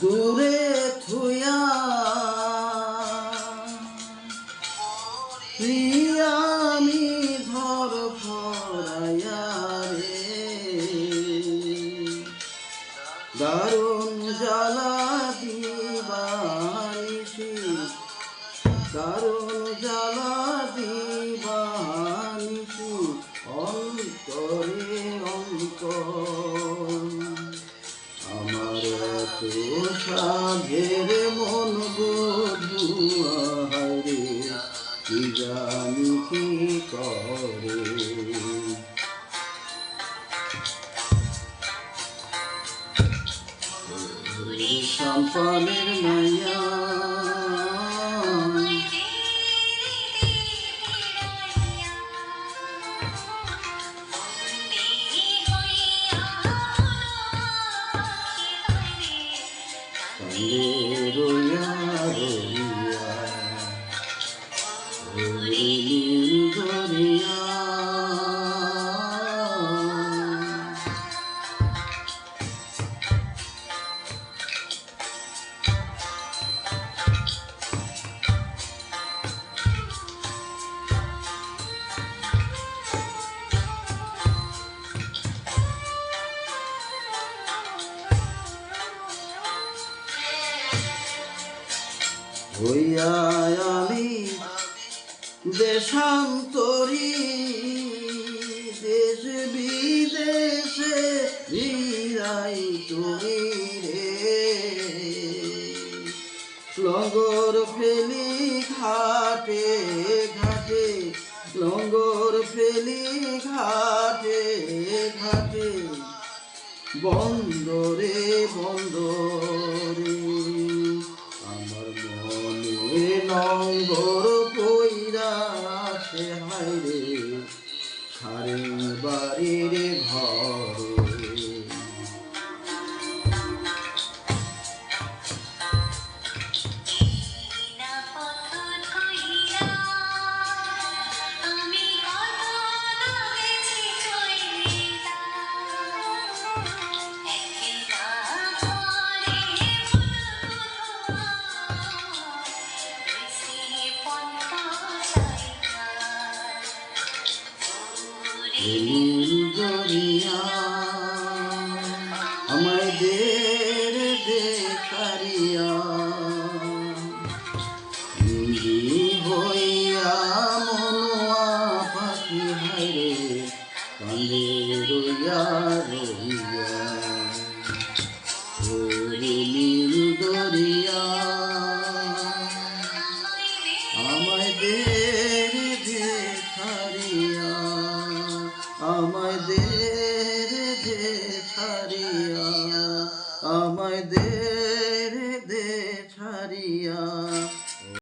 দূরে থুয়া প্রিয়ামি ধর ফরাইয়া রে। দারুণ জ্বালা দিবানিসি দারুণ সাধের মন বধুয়া রে কি জানি কি করে? সম্পানের মায়া সঙ্গে হইয়া আমি দেশান্তরী, দেশ বিদেশে বিরাই তুমি রে। লঙ্গর ফেলি ঘাটে ঘাটে, লঙ্গর ফেলি ঘাটে ঘাটে, বন্দরে বন্দরে। নঙ্গর পইরা সে হাইরে সারে বাড়ির ঘরে। নীল দরিয়া আমায় দের দেখারিয়া। হইয়া মনোয়া পাখি হাইরে কান্দে আমাদের দে ছাড়িয়া আমাদের দে ছাড়িয়া।